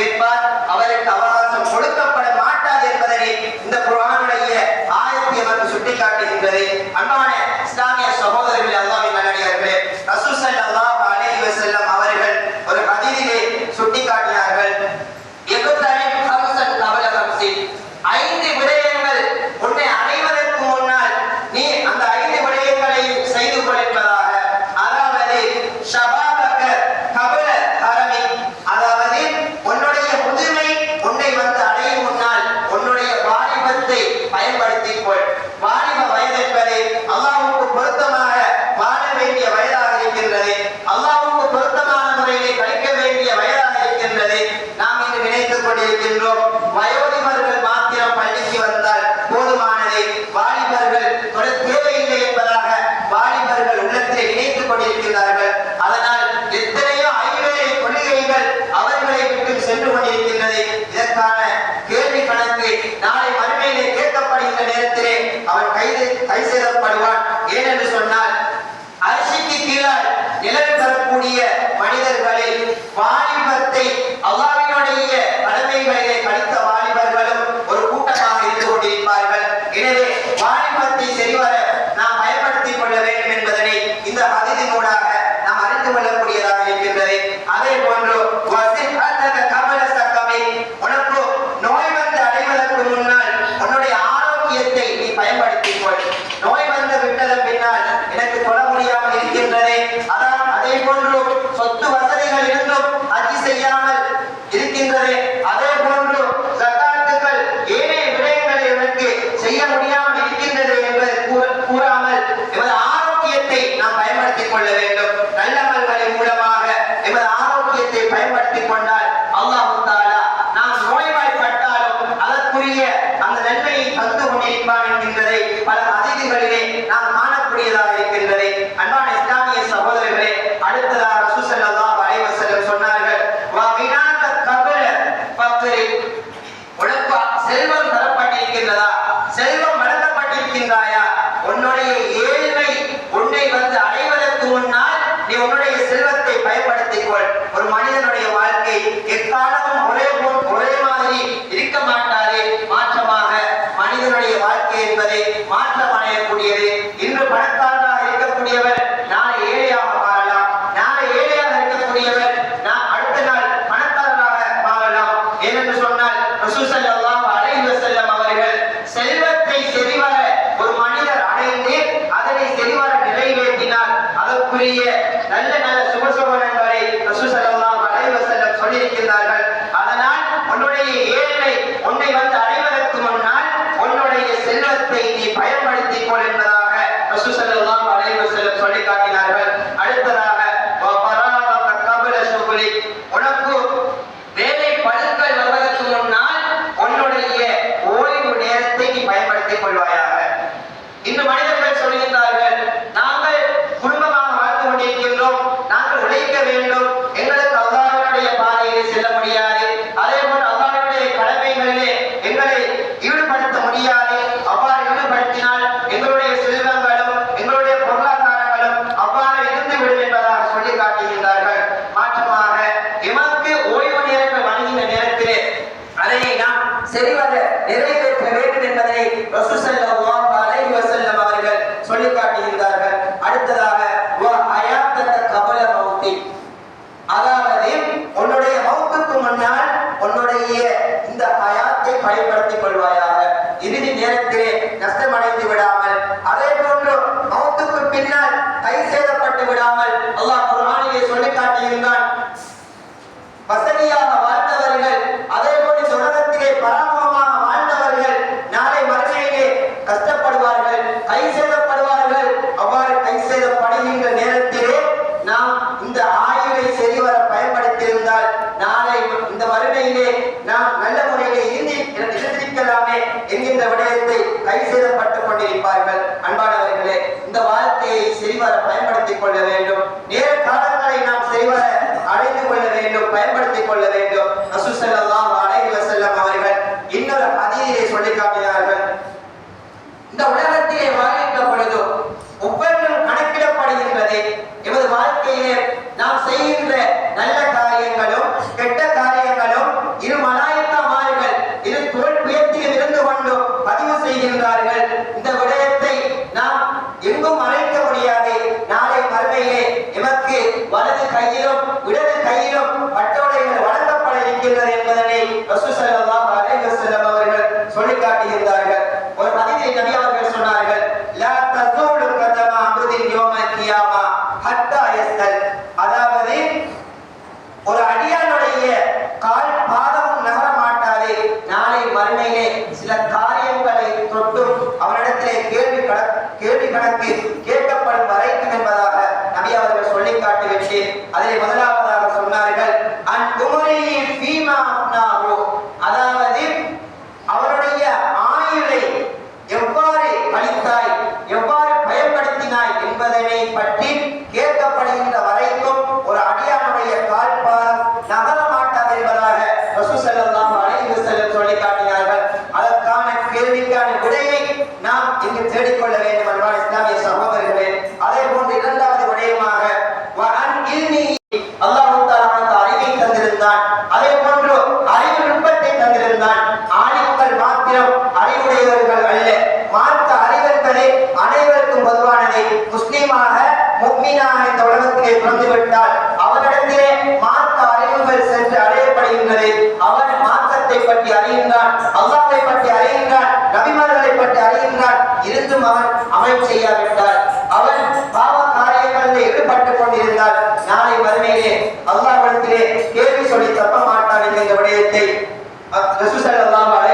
கேட்பார். அவருக்கு அவகாசம் கொடுக்கப்பட மாட்டார் என்பதனை இந்த குரானுடைய ஆயத்தை நமக்கு சுட்டிக்காட்டுகின்றது. அவற்றில் உழைப்பா செல்வம் தரப்பட்டிருக்கின்றதா? செல்வம் வளர்த்தப்பட்டிருக்கின்றாயா உன்னுடைய ஏழ்மை உன்னை வந்து அடைவதற்கு முன்னால் நீ உன்னுடைய செல்வத்தை பயன்படுத்திக் கொள் ஒரு மனிதனுடைய வாழ்க்கை எக்காலமும் ஒரே போல் ஒரே மாதிரி இருக்க மாட்டாரே மாற்றமாக மனிதனுடைய வாழ்க்கை என்பதே மாற்றம் அடையக்கூடியது இன்று பணக்காரராக இருக்கக்கூடியவர் அன்புக்குரிய சுட்டிக்காட்டியிருந்தார்கள் அடுத்ததாக இந்த ஹயாத்தை பயன்படுத்திக் கொள்வாயாக. நேரத்திலே நஷ்டமடைந்து விடாமல் அதே போன்று மௌத்துக்கு பின்னால் கை சேதப்பட்டு விடாமல் அல்லாஹ் குரானிலே சொல்லி காட்டியிருந்தான் வசதியாக இந்த விடயத்தை கைசேதப்பட்டுக் கொண்டிருப்பார்கள். அன்பானவர்களே இந்த வார்த்தையை சரிவர பயன்படுத்திக் கொள்ள வேண்டும். நேர காலங்களை நாம் சரிவர அடைந்து கொள்ள வேண்டும் பயன்படுத்திக் கொள்ள வேண்டும். அசுசல்லாம் அடைவ செல்லம் அவர்கள் இன்னொரு பதியிலே சொல்லி காட்டினார்கள். இந்த உலக ¿Vale? ¿Qué hay? ¿Qué.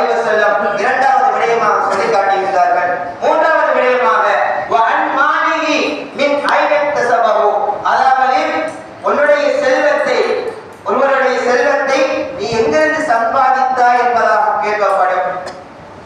இந்த விடயத்தை இரண்டாவது விடயமாக சொல்லி காட்டியிருந்தார்கள் மூன்றாவது விடயமாக மின் அதாவது உன்னுடைய செல்வத்தை ஒருவருடைய செல்வத்தை நீ எங்கிருந்து சம்பாதித்தாய் என்பதாக கேட்கப்படும்.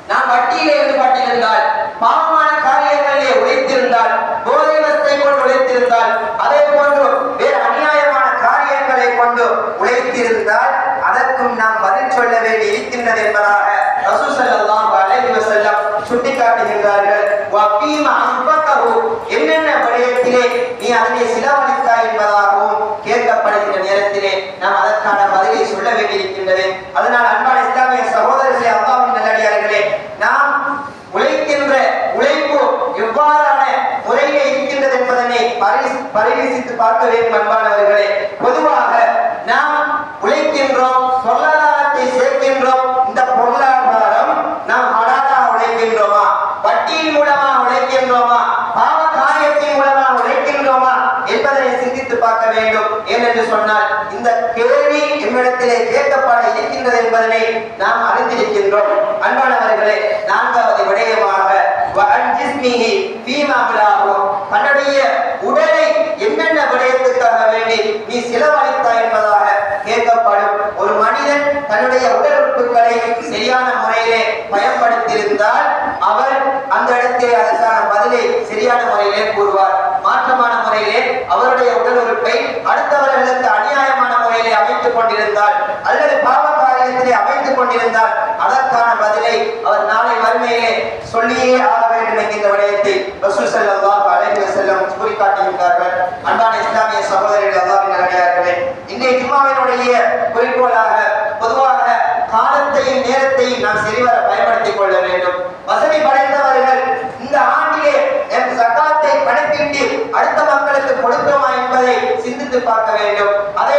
நாம் வட்டியிலே ஈடுபட்டிருந்தால் பாவமான காரியங்களிலே உழைத்திருந்தால் போதை வஸ்தை கொண்டு உழைத்திருந்தால் அதே போன்று வேறு அநியாயமான காரியங்களை கொண்டு உழைத்திருந்தால் அதற்கும் நாம் பதில் சொல்ல வேண்டி இருக்கின்றது என்பதாக ரசூல் ஸல்லல்லாஹு அலைஹி வஸல்லம் சுட்டிக்காட்டுகின்றார்கள். வஃபீம அன்பகஹு என்னென்ன விடயத்திலே நீ அதனை சிலவழித்தாய் என்பதாகவும் கேட்கப்படுகின்ற நேரத்திலே நாம் அதற்கான பதிலை சொல்ல வேண்டியிருக்கின்றது. அதனால் அன்பான இஸ்லாமிய சகோதரர்களே அல்லாஹ்வின் நல்லடியார்களே நாம் உழைக்கின்ற உழைப்பு எவ்வாறான முறையிலே இருக்கின்றது என்பதனை பரிசீலித்து பார்க்க வேண்டும் அன்பான எம்மிடத்திலே கேட்கப்பட இருக்கின்றது என்பதனை நாம் அறிந்திருக்கின்றோம். அன்பானவர்களே நான்காவது விடயமாக தன்னுடைய உடலை என்னென்ன விடயத்துக்காக வேண்டி நீ செலவழித்தா என்பதாக கேட்கப்படும் ஒரு மனிதன் தன்னுடைய உடல் உறுப்புகளை சரியான முறையிலே பயன்படுத்தியிருந்தால் அவர் அந்த இடத்திலே அதற்கான பதிலை சரியான முறையிலே கூறுவார். மாற்றமான முறையிலே அவருடைய உடல் உறுப்பை அடுத்தவர்களுக்கு அநியாயமான முறையிலே அமைத்துக் கொண்டிருந்தால் அல்லது பாவ காரியத்திலே அமைத்துக் கொண்டிருந்தால் அதற்கான பதிலை அவர் நாளை வறுமையிலே சொல்லியே ஆக வேண்டும் என்கின்ற விடயத்தை ரசூல் ஸல்லல்லாஹு அலைஹி வஸல்லம் குறிக்காட்டுகின்றார்கள் அன்பான இஸ்லாமிய சகோதரர்கள் அல்லாஹ்வின் அடையார்களே இன்றைய ஜும்மாவினுடைய குறிக்கோளாக பொதுவாக காலத்தையும் நேரத்தையும் நாம் சரிவர பயன்படுத்திக் கொள்ள வேண்டும். வசதி படைத்தவர்கள் இந்த ஆண்டிலே எம் சக்காத்தை கணக்கிட்டு அடுத்த மக்களுக்கு கொடுக்கமா என்பதை சிந்தித்து பார்க்க வேண்டும். அதே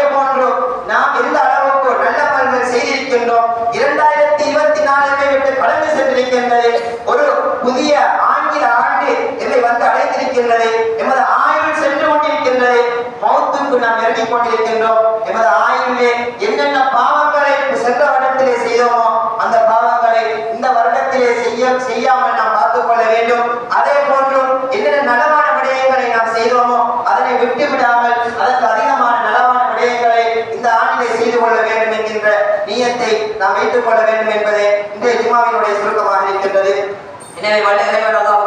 செய்திருக்கின்றோம். இரண்டாயிரத்தி இருபத்தி நாலுமே விட்டு கடந்து சென்றிருக்கின்றது. ஒரு புதிய ஆங்கில ஆண்டு என்னை வந்து அடைந்திருக்கின்றது எமது ஆயுள் சென்று கொண்டிருக்கின்றது. மௌத்துக்கு நாம் இறங்கிக் கொண்டிருக்கின்றோம். எமது ஆயுளிலே என்னென்ன பாவங்களை சென்ற வருடத்திலே செய்தோமோ அந்த பாவங்களை இந்த வருடத்திலே செய்ய செய்யாமல் நாம் பார்த்துக் கொள்ள வேண்டும். அதே போன்றும் என்னென்ன நலமான விடயங்களை நாம் செய்தோமோ அதனை விட்டு விடாமல் அதற்கு அதிகமான நலமான விடயங்களை இந்த ஆண்டிலே செய்து கொள்ள வேண்டும் என்கின்ற நியத்தை நாம் வைத்துக் கொள்ள வேண்டும் என்பதே இந்த ஜுமாவினுடைய சுருக்கமாக இருக்கின்றது. எனவே வல்ல இறைவன் அல்லாஹ்